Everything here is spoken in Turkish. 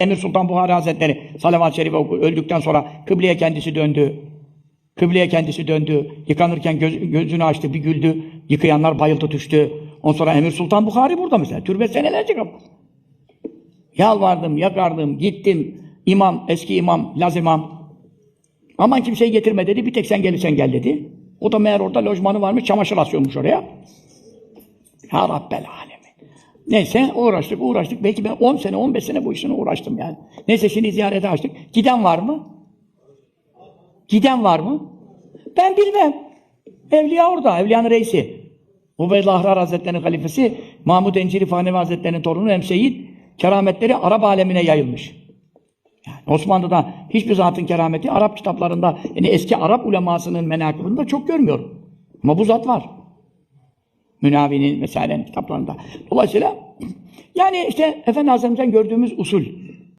Emir Sultan Buhari Hazretleri salavat-ı şerife oku, öldükten sonra kıbleye kendisi döndü. Kıbleye kendisi döndü. Yıkanırken göz- gözünü açtı, bir güldü. Yıkayanlar bayıldı düştü. Ondan sonra Emir Sultan Buhari burada mesela. Türbe senelerce kapalı. Yalvardım, yakardım, gittim. İmam, eski imam, Laz imam. Aman kimseyi getirme dedi. Bir tek sen gelirsen gel dedi. O da meğer orada lojmanı varmış, çamaşır asıyormuş oraya. Ya Rabbel alemin. Neyse uğraştık, uğraştık. Belki ben 10 sene, 15 sene bu işine uğraştım yani. Neyse şimdi ziyarete açtık. Giden var mı? Giden var mı? Ben bilmem. Evliya orada, Evliyanın reisi. Ubeydullah Ahrar Hazretleri'nin halifesi, Mahmud Enciri Fahnevi Hazretleri'nin torunu Emseyid, kerametleri Arap alemine yayılmış. Yani Osmanlı'da hiçbir zatın kerameti Arap kitaplarında, yani eski Arap ulemasının menakibinde çok görmüyorum. Ama bu zat var. Münavi'nin vesairenin kitaplarında. Dolayısıyla yani işte Efendi Hazretimizden gördüğümüz usul.